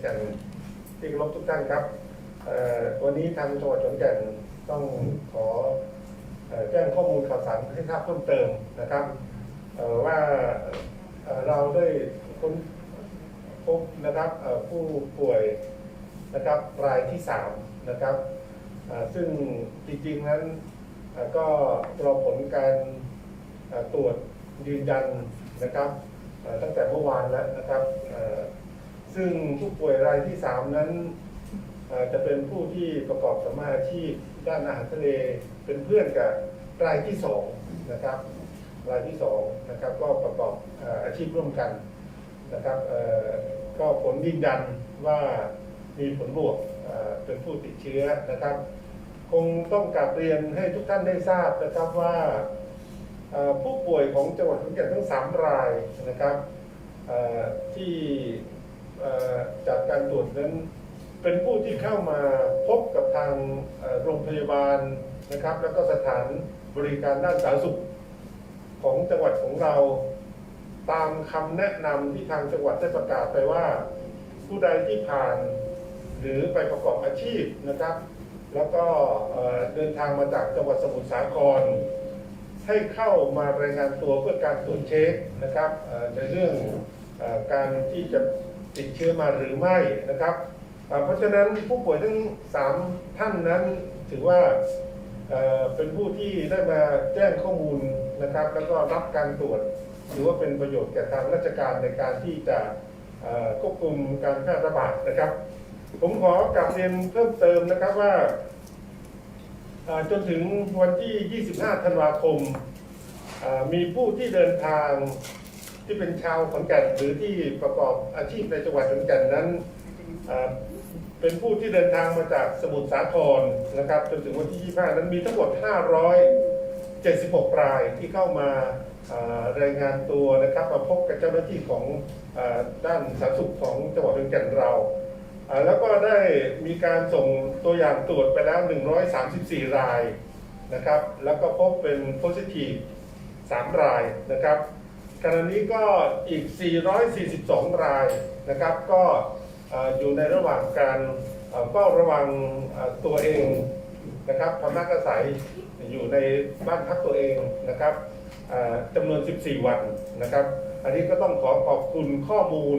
แก่นที่เคารพทุกท่านครับวันนี้ทางจังหวัดขอนแก่นต้องขอแจ้งข้อมูลข่าวสารให้ทราบเพิ่มเติมนะครับว่าเราได้ค้นพบนะครับผู้ป่วยนะครับรายที่สามนะครับซึ่งจริงๆนั้นก็รอผลการตรวจยืนยันนะครับตั้งแต่เมื่อวานแล้วนะครับ ซึ่งผู้ป่วยรายที่สามนั้นจะเป็นผู้ที่ประกอบสมาอาชีพด้านอาหารทะเลเป็นเพื่อนกับรายที่สองนะครับรายที่สองนะครับก็ประกอบอาชีพร่วมกันนะครับก็ผลยืนยันว่ามีผลบวกเป็นผู้ติดเชื้อนะครับ คงต้องกลับเรียนให้ทุกท่านได้ทราบนะครับว่าผู้ป่วยของจังหวัดขอนแก่นทั้งสามรายนะครับที่ จากการตรวจนั้นเป็นผู้ที่เข้ามาพบกับทางโรงพยาบาลนะครับ แล้วก็สถานบริการด้านสาธารณสุขของจังหวัดของเรา ตามคำแนะนำที่ทางจังหวัดได้ประกาศไปว่า ผู้ใดที่ผ่าน หรือไปประกอบอาชีพนะครับ แล้วก็เดินทางมาจากจังหวัดสมุทรสาคร ให้เข้ามารายงานตัวเพื่อการตรวจเช็คนะครับในเรื่องการที่จะ ติดเชื้อมาหรือไม่นะครับ เพราะฉะนั้นผู้ป่วยทั้ง 3 ท่านนั้นถือว่าเป็นผู้ที่ได้มาแจ้งข้อมูลนะครับ แล้วก็รับการตรวจถือว่าเป็นประโยชน์แก่ทางราชการในการที่จะควบคุมการแพร่ระบาดนะครับ ผมขอกลับเรียนเพิ่มเติมนะครับว่าจนถึงวันที่ 25 ธันวาคม มีผู้ที่เดินทาง ที่เป็นชาวขอนแก่นหรือที่ประกอบอาชีพในจังหวัดขอนแก่นนั้นเป็นผู้ที่เดินทางมาจากสมุทรสาครนะครับจนถึงวันที่ 25 นั้นมีทั้งหมด 576 รายที่เข้ามารายงานตัวนะครับมาพบกับเจ้าหน้าที่ของอด้านสาธารณสุขของจังหวัดขอนแก่นเราแล้วก็ได้มีการส่งตัวอย่างตรวจไปแล้ว 134 รายนะครับ แล้วก็พบเป็น positive 3รายนะครับ ขณะนี้ก็อีก 442 รายนะครับ ก็ออยู่ในระหว่างการเฝ้าระวังตัวเองนะครับพำนักอาศัยอยู่ในบ้านพักตัวเองนะครับจำนวน 14 วันนะครับ อันนี้ก็ต้องขอขอบคุณข้อมูล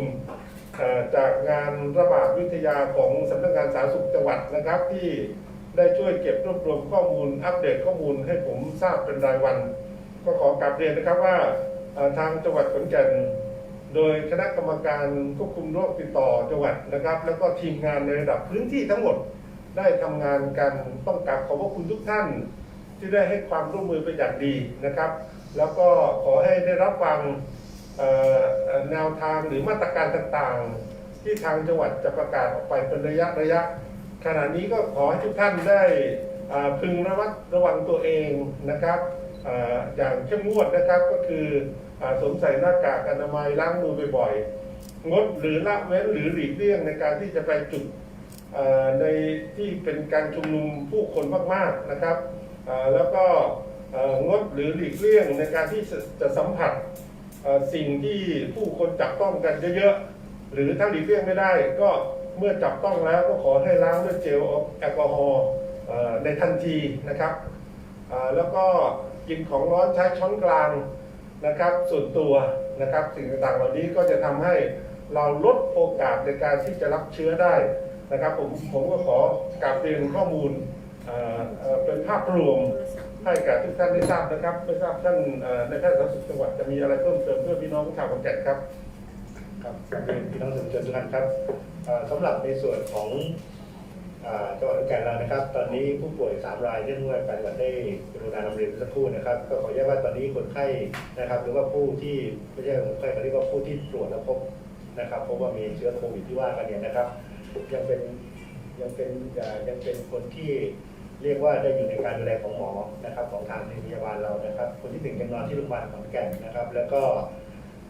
จากงานระบาดวิทยาของสำนักงานสาธารณสุขจังหวัดนะครับ ที่ได้ช่วยเก็บรวบรวมข้อมูล อัปเดตข้อมูลให้ผมทราบเป็นรายวัน ก็ขอกราบเรียนนะครับว่า ทางจังหวัดขอนแก่น โดยคณะกรรมการควบคุมโรคติดต่อจังหวัดนะครับ แล้วก็ทีมงานในระดับพื้นที่ทั้งหมดได้ทำงานกันต้องกราบขอบพระคุณทุกท่าน ที่ได้ให้ความร่วมมือเป็นอย่างดีนะครับ แล้วก็ขอให้ได้รับฟังแนวทางหรือมาตรการต่างๆ ที่ทางจังหวัดจะประกาศออกไปเป็นระยะระยะ ขณะนี้ก็ขอให้ทุกท่านได้พึงระมัดระวังตัวเองนะครับ อย่างเข้มงวดนะครับก็คืออสวมใส่หน้ากากอนามัยล้างมือบ่อยๆ งดหรือละเว้นหรือหลีกเลี่ยงในการที่จะไปจุดในที่เป็นการชุมนุมผู้คนมากๆนะครับ แล้วก็งดหรือหลีกเลี่ยงในการที่จะสัมผัสสิ่งที่ผู้คนจับต้องกันเยอะๆ หรือถ้าหลีกเลี่ยงไม่ได้ ก็เมื่อจับต้องแล้วก็ขอให้ล้างด้วยเจลแอลกอฮอล์ในทันทีนะครับ แล้วก็ กินของร้อนใช้ช้อนกลางนะครับ ส่วนตัวนะครับสิ่งต่างๆเหล่านี้ก็จะทำให้เราลดโอกาสในการที่จะรับเชื้อได้นะครับผมผมก็ขอกราบเรียนข้อมูลเเป็นภาพรวมให้กับทุกท่านได้ทราบนะครับไม่ทราบท่านในแพทย์สาธารณสุขจังหวัดจะมีอะไรเพิ่มเติมเพื่อพี่น้องชาวขอนแก่นครับครับการเรียนพี่น้องสื่อมวลชนทุกท่านครับสำหรับในส่วนของ จังหวัดขอนแก่นเรานะครับ ตอนนี้ผู้ป่วย 3 รายที่เมื่อการจังหวัดได้กรุณานำเรียนสักครู่นะครับ ก็ขออนุญาตว่าตอนนี้คนไข้นะครับ หรือว่าผู้ที่ไม่ใช่คนไข้เขาเรียกว่าผู้ที่ตรวจแล้วพบนะครับพบว่ามีเชื้อโควิดที่ว่ากันเนี่ยนะครับ ยังเป็นยังเป็นยังเป็นคนที่เรียกว่าได้อยู่ในการดูแลของหมอนะครับ ของทางโรงพยาบาลเรานะครับ คนที่หนึ่งยังนอนที่โรงพยาบาลขอนแก่นนะครับ แล้วก็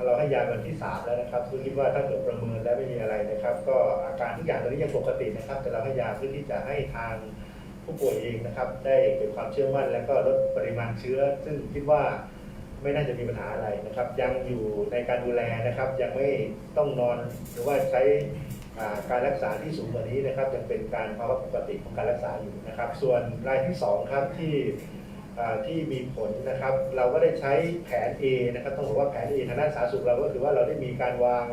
เราให้ยาวันที่สามแล้วนะครับคือคิดว่าถ้าเกิดประเมินแล้วไม่มีอะไรนะครับ ก็อาการทุกอย่างตอนนี้ยังปกตินะครับ แต่เราให้ยาเพื่อที่จะให้ทางผู้ป่วยเองนะครับ ได้เกิดความเชื่อมั่น และก็ลดปริมาณเชื้อ ซึ่งคิดว่าไม่น่าจะมีปัญหาอะไรนะครับ ยังอยู่ในการดูแลนะครับ ยังไม่ต้องนอนหรือว่าใช้การรักษาที่สูงกว่านี้นะครับยังเป็นการภาวะปกติของการรักษาอยู่นะครับ ส่วนรายที่สองครับที่ ที่มีผลนะครับ เราก็ได้ใช้แผน A นะครับต้องบอกว่าแผน A ทางด้านสาธารณสุขเราก็คือว่าเราได้มีการวาง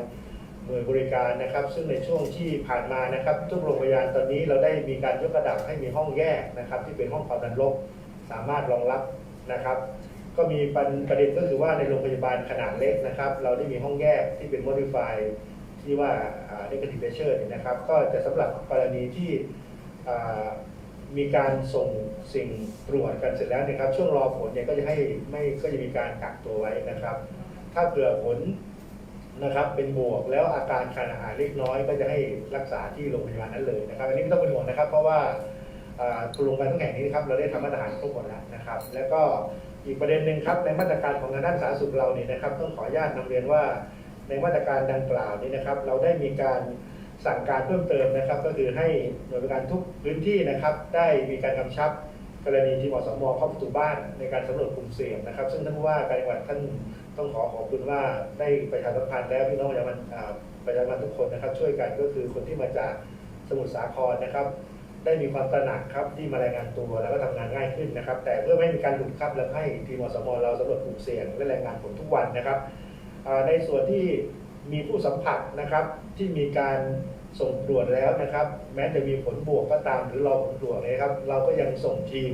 หน่วยบริการนะครับ ซึ่งในช่วงที่ผ่านมานะครับ ทุกโรงพยาบาลตอนนี้เราได้มีการยกระดับให้มีห้องแยกนะครับ ที่เป็นห้องความดันลบสามารถรองรับนะครับ ก็มีประประเด็นก็คือว่าในโรงพยาบาลขนาดเล็กนะครับ เราได้มีห้องแยกที่เป็น modify ที่ว่าอ่า negative pressure เนี่ยนะครับ ก็จะสำหรับกรณีที่ มีการส่งสิ่งตรวจกันเสร็จแล้วนะครับ ช่วงรอผลเนี่ยก็จะให้ไม่ก็จะมีการกักตัวไว้นะครับ ถ้าเผื่อผลนะครับเป็นบวกแล้วอาการขาดอาหารเล็กน้อยก็จะให้รักษาที่โรงพยาบาลนั้นเลยนะครับ อันนี้ไม่ต้องเป็นห่วงนะครับ เพราะว่าโรงพยาบาลทุกแห่งนี้นะครับเราได้ทำมาตรฐานครบหมดแล้วนะครับ แล้วก็อีกประเด็นหนึ่งครับในมาตรการของทางด้านสาธารณสุขเราเนี่ยนะครับ ต้องขออนุญาตนำเรียนว่าในมาตรการดังกล่าวนี้นะครับ เราได้มีการ สั่งการเพิ่มเติมนะครับ ก็คือให้หน่วยบริการทุกพื้นที่นะครับ ได้มีการกำชับกรณีที่มสมเข้าประตูบ้านในการสำรวจกลุ่มเสี่ยงนะครับ ซึ่งท่านผู้ว่าการจังหวัดท่านต้องขอขอบคุณว่าได้ประชาสัมพันธ์แล้วพี่น้องประชาชนประชาชนทุกคนนะครับ ช่วยกันก็คือคนที่มาจากสมุทรสาครนะครับ ได้มีความตระหนักครับที่มารายงานตัวแล้วก็ทำงานง่ายขึ้นนะครับ แต่เพื่อไม่ให้มีการหลุดครับและให้ทีมมสมเราสำรวจกลุ่มเสี่ยงและรายงานผลทุกวันนะครับในส่วนที่ มีผู้สัมผัสนะครับที่มีการส่งตรวจแล้วนะครับ แม้จะมีผลบวกก็ตามหรือรอผลตรวจนะครับ เราก็ยังส่งทีม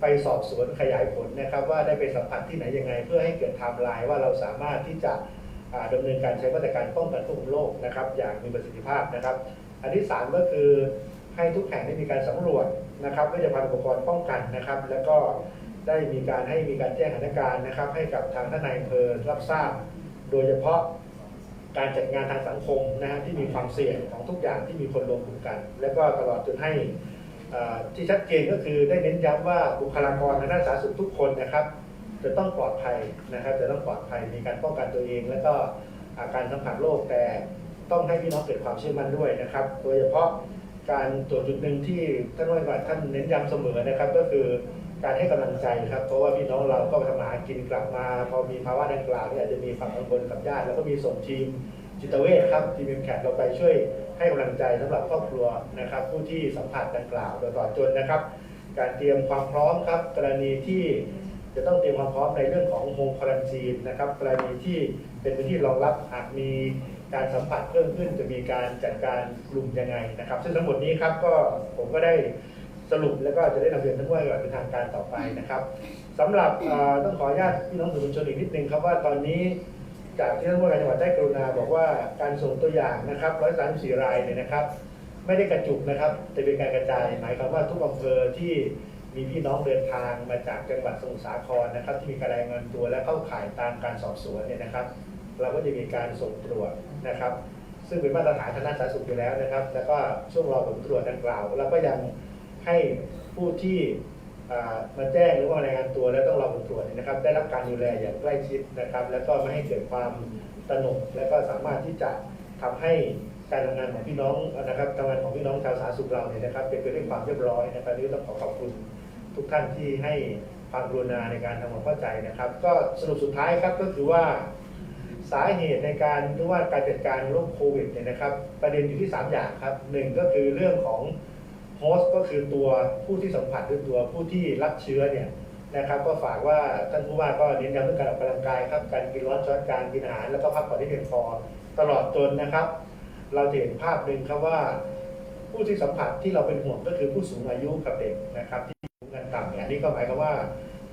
ไปสอบสวนขยายผลนะครับ ว่าได้ไปสัมผัสที่ไหนยังไง เพื่อให้เกิดไทม์ไลน์ว่าเราสามารถที่จะอ่าดำเนินการใช้มาตรการป้องกันควบคุมโรคนะครับ อย่างมีประสิทธิภาพนะครับ อันที่สามก็คือให้ทุกแห่งได้มีการสำรวจนะครับเพื่อจะพันอุปกรณ์ป้องกันนะครับ แล้วก็ได้มีการให้มีการแจ้งสถานการณ์นะครับ ให้กับทางท่านนายอำเภอรับทราบ โดยเฉพาะ การจัดงานทางสังคมนะฮะที่มีความเสี่ยงของทุกอย่างที่มีคนรวมกลุ่มกัน แล้วก็ตลอดจนให้อ่อที่ชัดเจนก็คือได้เน้นย้ำว่าบุคลากรทางด้านสาธารณสุขทุกคนนะครับ จะต้องปลอดภัยนะครับ จะต้องปลอดภัยมีการป้องกันตัวเอง แล้วก็อาการสัมผัสโรคแต่ต้องให้พี่น้องเกิดความเชื่อมั่นด้วยนะครับ โดยเฉพาะการตรวจจุดหนึ่งที่ท่านว่าการท่านเน้นย้ำเสมอนะครับก็คือ การให้กำลังใจครับ เพราะว่าพี่น้องเราก็ทำมาหากินกลับมา พอมีภาวะดังกล่าวเนี่ยอาจจะมีความกังวลกับญาติแล้วก็มีส่งทีมจิตเวชครับทีมแขกเราไปช่วยให้กำลังใจสำหรับครอบครัวนะครับ ผู้ที่สัมผัสดังกล่าวโดยตลอดจนนะครับ การเตรียมความพร้อมครับ กรณีที่จะต้องเตรียมความพร้อมในเรื่องของโฮมควอนซีนนะครับกรณีที่เป็นพื้นที่รองรับหากมีการสัมผัสเพิ่มขึ้นจะมีการจัดการกลุ่มยังไงนะครับ ซึ่งทั้งหมดนี้ครับก็ผมก็ได้ สรุปแล้วก็จะได้นำเรียนท่านผู้ว่าเป็นทางการต่อไปนะครับสำหรับเอ่อต้องขออนุญาตพี่น้องสื่อมวลชนอีกนิดนึงครับว่าตอนนี้จากที่ท่านผู้ว่าการจังหวัดได้กรุณาบอกว่าการส่งตัวอย่างนะครับ134รายเนี่ยนะครับ ไม่ได้กระจุกนะครับ แต่เป็นการกระจาย หมายความว่าทุกอำเภอที่มีพี่น้องเดินทางมาจากจังหวัดสมุทรสาครนะครับ ที่มีการรายงานตัวและเข้าข่ายตามการสอบสวนเนี่ยนะครับ เราก็จะมีการส่งตรวจนะครับ ซึ่งเป็นมาตรฐานทางด้านสาธารณสุขอยู่แล้วนะครับ แล้วก็ช่วงรอผลตรวจดังกล่าวเราก็ยัง ให้ผู้ที่มาแจ้งหรือว่ารายงานตัวแล้วต้องรอผลตรวจเนี่ยนะครับ ได้รับการดูแลอย่างใกล้ชิดนะครับ แล้วก็ไม่ให้เกิดความตระหนกและก็สามารถที่จะทำให้การทำงานของพี่น้องนะครับทำงานของพี่น้องชาวสาธารณสุขเราเนี่ยนะครับ เป็นไปด้วยความเรียบร้อยนะครับนี่ต้องขอขอบคุณทุกท่านที่ให้ความกรุณาในการทำความเข้าใจนะครับ ก็สรุปสุดท้ายครับก็คือว่าสาเหตุในการหรือว่าการจัดการโรคโควิดเนี่ยนะครับ ประเด็นอยู่ที่ 3 อย่างครับหนึ่งก็คือเรื่องของ โฮสต์ก็คือตัวผู้ที่สัมผัสหรือตัวผู้ที่รับเชื้อเนี่ยนะครับ ก็ฝากว่าท่านผู้ว่าก็เน้นย้ำเรื่องการออกกำลังกายครับการกินร้อนช้อนกลางกินอาหารแล้วก็พักผ่อนที่เพียงพอตลอดจนนะครับ เราจะเห็นภาพหนึ่งครับว่า ผู้ที่สัมผัสที่เราเป็นห่วงก็คือผู้สูงอายุกับเด็กนะครับ ที่ภูมิคุ้มกันต่ำเนี่ยอันนี้ก็หมายความว่า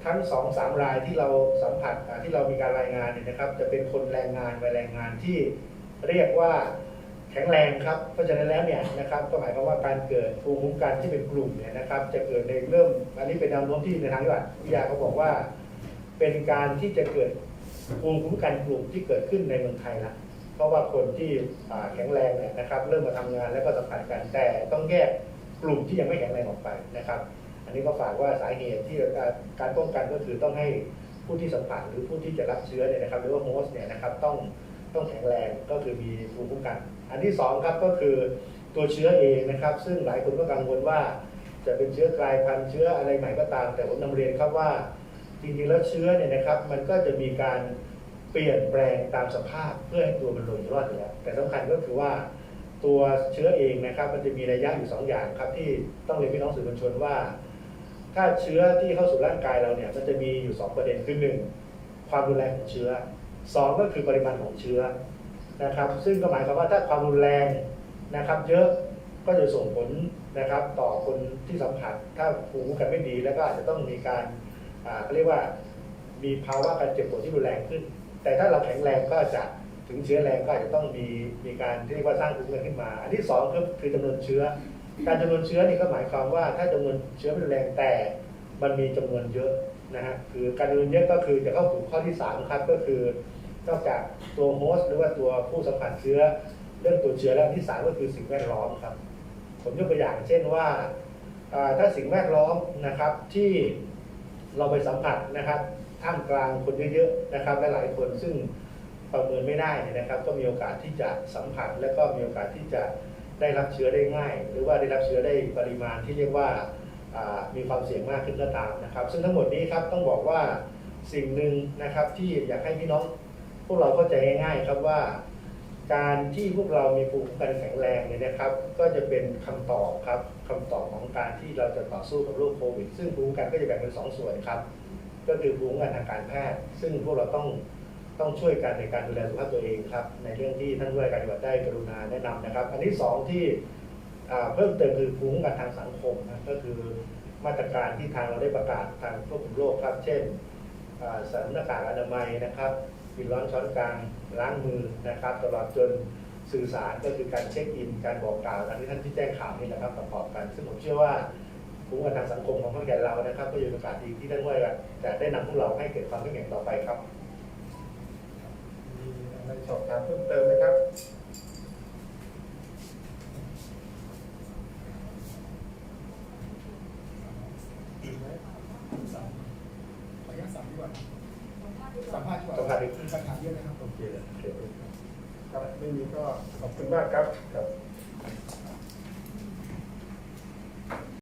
ทั้งสองสามรายที่เราสัมผัสที่เรามีการรายงานเนี่ยนะครับ จะเป็นคนแรงงานวัยแรงงานที่เรียกว่า แข็งแรงครับ เพราะฉะนั้นแล้วเนี่ยนะครับก็หมายความว่าการเกิดภูมิคุ้มกันที่เป็นกลุ่มเนี่ยนะครับ จะเกิดในเริ่ม อันนี้เป็นแนวโน้มที่ในทางวิทยาเขาบอกว่า เป็นการที่จะเกิดภูมิคุ้มกันกลุ่มที่เกิดขึ้นในเมืองไทยละเพราะว่าคนที่แข็งแรงเนี่ยนะครับ เริ่มมาทำงานแล้วก็สัมผัสกันแต่ต้องแยกกลุ่มที่ยังไม่แข็งแรงออกไปนะครับ อันนี้ก็ฝากว่าสาเหตุที่การการป้องกันก็คือต้องให้ผู้ที่สัมผัสหรือผู้ที่จะรับเชื้อเนี่ยนะครับหรือว่าโฮสต์เนี่ยนะครับต้อง ต้องแข็งแรงก็คือมีภูมิคุ้มกัน อันที่สองครับก็คือตัวเชื้อเองนะครับ ซึ่งหลายคนก็กังวลว่า จะเป็นเชื้อกลายพันธุ์เชื้ออะไรใหม่ก็ตาม แต่ผมนำเรียนครับว่าจริงๆแล้วเชื้อเนี่ยนะครับ มันก็จะมีการเปลี่ยนแปลงตามสภาพเพื่อให้ตัวมันลงรอดอยู่แล้วแต่สำคัญก็คือว่าตัวเชื้อเองนะครับ มันจะมีระยะอยู่สองอย่างครับ ที่ต้องเรียนพี่น้องสื่อมวลชนว่า ถ้าเชื้อที่เข้าสู่ร่างกายเราเนี่ยมันจะมีอยู่สองประเด็นคือหนึ่งความรุนแรงของเชื้อ สองก็คือปริมาณของเชื้อนะครับ ซึ่งก็หมายความว่าถ้าความรุนแรงนะครับ เยอะก็จะส่งผลนะครับ ต่อคนที่สัมผัสถ้าภูมิคุ้มกันไม่ดี แล้วก็อาจจะต้องมีการอ่าเขาเรียกว่ามีภาวะการเจ็บปวดที่รุนแรงขึ้น แต่ถ้าเราแข็งแรงก็จะถึงเชื้อแรงก็อาจจะต้องมีมีการที่เรียกว่าสร้างภูมิคุ้มกันขึ้นมา อันที่สองก็คือจำนวนเชื้อ การจำนวนเชื้อนี่ก็หมายความว่าถ้าจำนวนเชื้อไม่รุนแรงแต่มันมีจำนวนเยอะนะฮะคือการจำนวนเยอะก็คือจะเข้าสู่ข้อที่สามครับก็คือ นอกจากตัวโฮสต์หรือว่าตัวผู้สัมผัสเชื้อเรื่องตัวเชื้อแล้วที่สามก็คือสิ่งแวดล้อมครับ ผมยกตัวอย่างเช่นว่าถ้าสิ่งแวดล้อมนะครับที่เราไปสัมผัสนะครับท่ามกลางคนเยอะๆนะครับหลายๆคนซึ่งประเมินไม่ได้นะครับ ก็มีโอกาสที่จะสัมผัส และก็มีโอกาสที่จะได้รับเชื้อได้ง่าย หรือว่าได้รับเชื้อได้ปริมาณที่เรียกว่ามีความเสี่ยงมากขึ้นก็ตามนะครับ ซึ่งทั้งหมดนี้ครับต้องบอกว่าสิ่งหนึ่งนะครับที่อยากให้พี่น้อง พวกเราเข้าใจง่ายๆครับว่า การที่พวกเรามีภูมิคุ้มกันแข็งแรงเนี่ยนะครับ ก็จะเป็นคำตอบครับคำตอบของการที่เราจะต่อสู้กับโรคโควิด ซึ่งภูมิคุ้มกันก็จะแบ่งเป็นสองส่วนครับ ก็คือภูมิคุ้มกันทางการแพทย์ ซึ่งพวกเราต้องต้องช่วยกันในการดูแลสุขภาพตัวเองครับ ในเรื่องที่ท่านผู้ว่าการจังหวัดได้กรุณาแนะนำนะครับ อันที่สองที่เพิ่มเติมคือภูมิคุ้มกันทางสังคมนะก็คือมาตรการที่ทางเราได้ประกาศทางควบคุมโรคครับ เช่นอ่าใส่หน้ากากอนามัยนะครับ กินร้อนช้อนกลางล้างมือนะครับ ตลอดจนสื่อสารก็คือการเช็คอิน การบอกกล่าวตามที่ท่านที่แจ้งข่าวนี่นะครับประกอบกัน ซึ่งผมเชื่อว่าภูมิคุ้มกันทางสังคมของคนแก่เรานะครับ ก็อยู่ในโอกาสดีที่ท่านว่าจะได้นำพวกเราให้เกิดความเข้มแข็งต่อไปครับมีอะไรสอบถามเพิ่มเติมไหมครับ ขออนุญาตสัมภาษณ์ดีกว่าสั มภาษณ์ดีกว่ามเยอะนะครับโอเคโอเคครับไม่มีก็ขอบคุณมากครับครับ